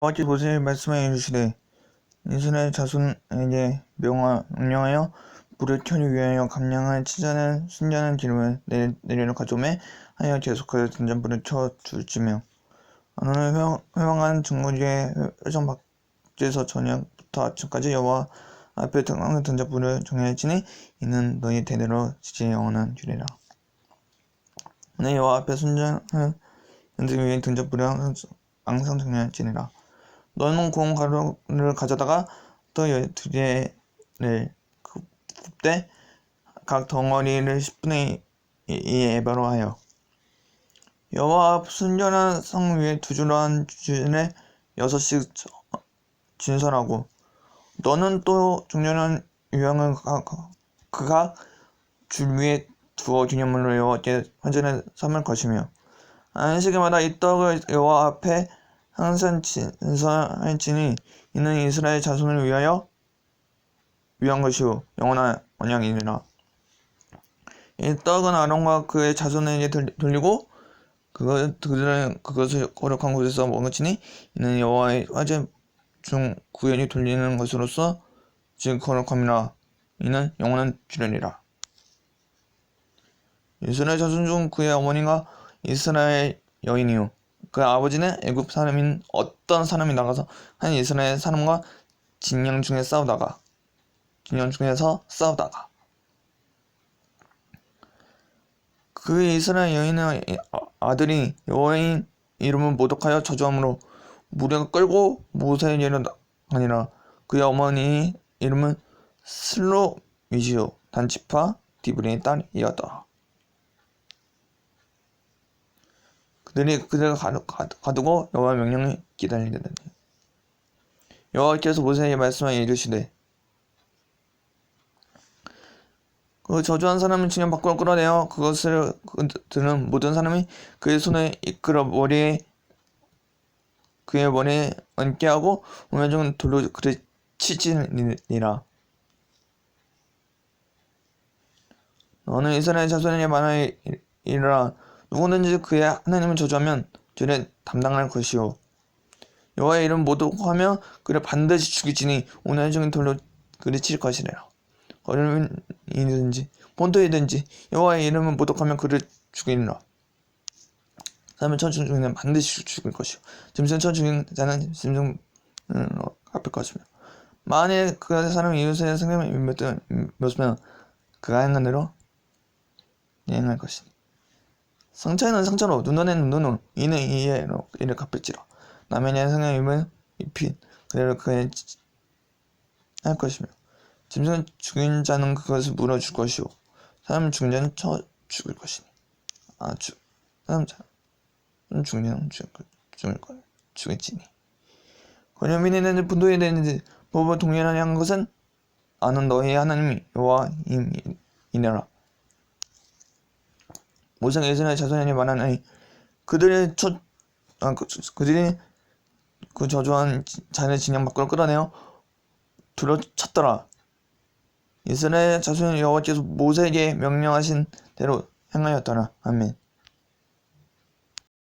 어찌 모세의 말씀에 이르시되 이스라엘 자손에게 명령하여 불을 켜기 위하여 감량한 치자는 순전한 기름을 내, 내리는 가져오매 하여 계속하여 등잔불을 켜 줄지며 회왕, 회왕한 증거지에 회전 밖에서 저녁부터 아침까지 여호와 앞에 등왕 등잔불을 정해지니 이는 너희 대대로 지지 영원한 주리라. 내 여호와 앞에 순전한 등잔불을 항상 정해지니라 너는 고운 가루를 가져다가 또두 개를 굽되 각 덩어리를 10분의 2의 에바로 하여. 여호와 앞 순전한 성 위에 두 줄로 한 줄에 여섯씩 진설하고 너는 또 중요한 유형을 그각 줄 위에 두어 기념물로 여호와께 환전에 삼을 것이며 안식일마다 이 떡을 여호와 앞에 항상 진설할지니 이는 이스라엘 자손을 위하여 위한 것이요 영원한 언약이니라. 이 떡은 아론과 그의 자손에게 돌리고 그들은 그것을 거룩한 곳에서 먹으치니 이는 여호와의 화제 중 구현이 돌리는 것으로서 즉 거룩함이라 이는 영원한 주련이라. 이스라엘 자손 중 그의 어머니가 이스라엘 여인이요 그 아버지는 애굽 사람인 어떤 사람이 나가서 한 이스라엘 사람과 진영 중에 싸우다가 진영 중에서 싸우다가 그 이스라엘 여인의 아들이 여호와의 이름을 모독하여 저주함으로 무리가 끌고 모세에게로 아니라 그의 어머니 이름은 슬로미시오 단지파 디브리의 딸이었다. 그들이 그들을 가두고 여호와 명령을 기다리더니 여호와께서 모세에게 말씀하여 이르시되 그 저주한 사람을 진영 밖으로 끌어내어 그것을 드는 모든 사람이 그의 손을 이끌어 머리에 그의 머리에 얹게 하고 오면중 돌로 그를 치지니라. 너는 이스라엘 자손에게 말하이라 누구든지 그의 하나님을 저주하면 죄를 담당할 것이요 여호와의 이름 모독하며 그를 반드시 죽이지니 오늘 중에 돌로 그를 칠 것이래요. 어른이든지 본토이든지 여호와의 이름을 모독하며 그를 죽이리라. 사람을 쳐 죽이는 반드시 죽일 것이요. 짐승 쳐 죽인 자는 짐승 갚을 것이며 만일 그 사람이 이웃의 생명을 몇으면 그가 행한 대로 행할 것이니 상처에는 상처로 눈눈에는 눈으로 이는 이에로 이를 갚을지로 남의 인생의 임을 입힌 그대로 그의 할 것이며 짐승을 죽인 자는 그것을 물어줄 것이오. 사람을 죽인 자는 쳐 죽을 것이니. 아 죽, 사람 자는 죽인 자는 죽을, 죽을 거야 죽겠지니. 권연민에는 분도에 되는지 법을 동일하게 한 것은 아는 너희 하나님이 여호와임이니라 모세가 이스라엘 자손에게 말하니 그들의 첫 아, 그, 그들이 그 저주한 자네 진영 밖으로 끌어내어 둘러 쳤더라. 이스라엘 자손 여호와께서 모세에게 명령하신 대로 행하였더라. 아멘.